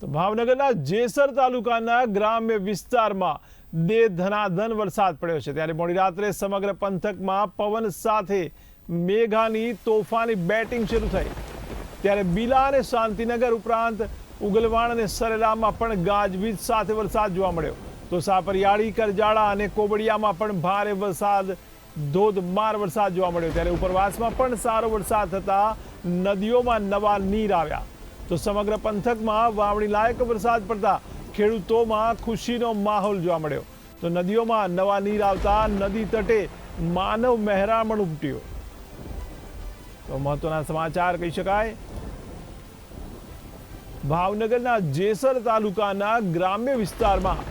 તો ભાવનગરના જેસર તાલુકાના ગ્રામ્ય વિસ્તારમાં દે ધનાધન વરસાદ પડ્યો છે. ત્યારે મોડી રાત્રે સમગ્ર પંથકમાં પવન સાથે મેઘાની તોફાની બેટિંગ શરૂ થઈ. ત્યારે બીલા અને શાંતિનગર ઉપરાંત ઉગલવાણ અને સરેરામાં પણ ગાજવીજ સાથે વરસાદ જોવા મળ્યો. તો સાપરિયાળી, કરજાળા અને કોબડિયામાં પણ ભારે વરસાદ, ધોધમાર વરસાદ જોવા મળ્યો. ત્યારે ઉપરવાસમાં પણ સારો વરસાદ થતા નદીઓમાં નવા નીર આવ્યા. તો સમગ્ર પંથકમાં વાવણી લાયક વરસાદ પડતા ખેડૂતોમાં ખુશીનો માહોલ જોવા મળ્યો. તો નદીઓમાં નવા નીર આવતા નદી તટે માનવ મહેરામણ ઉમટ્યો તો મહત્વના સમાચાર કહી શકાય. ભાવનગરના જેસર તાલુકાના ગ્રામ્ય વિસ્તારમાં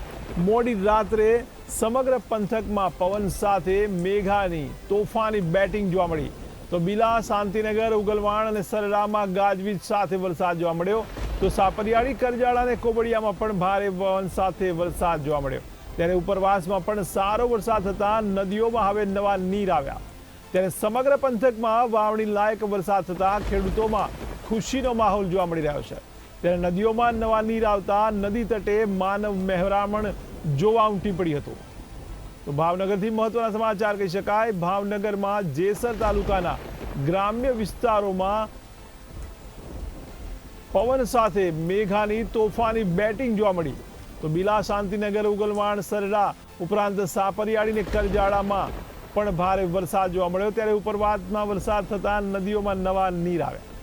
મોડી રાત્રે સમગ્ર પંથકમાં પવન સાથે મેઘાની તોફાની બેટિંગ જોવા મળી. તો બિલા, શાંતિનગર, ઉગલવાણ અને સરડામાં ગાજવીજ સાથે વરસાદ જોવા મળ્યો. તો સાપરિયાળી, કરજાળા અને કોબડિયામાં પણ ભારે પવન સાથે વરસાદ જોવા મળ્યો. ત્યારે ઉપરવાસમાં પણ સારો વરસાદ થતાં નદીઓમાં હવે નવા નીર આવ્યા. ત્યારે સમગ્ર પંથકમાં વાવણી લાયક વરસાદ થતાં ખેડૂતોમાં ખુશીનો માહોલ જોવા મળી રહ્યો છે. ત્યારે નદીઓમાં નવા નીર આવતા નદી તટે માનવ મહેરામણ જોવા ઉમટી પડી હતું. તો ભાવનગરથી મહત્વના સમાચાર કહી શકાય. ભાવનગરમાં જેસર તાલુકાના ગ્રામ્ય વિસ્તારોમાં પવન સાથે મેઘાની તોફાની બેટિંગ જોવા મળી. તો બિલા શાંતિનગર ઉગલવાણ, સરડા ઉપરાંત સાપરિયાળી અને કરજાળામાં પણ ભારે વરસાદ જોવા મળ્યો. ત્યારે ઉપરવાતમાં વરસાદ થતાં નદીઓમાં નવા નીર આવ્યા.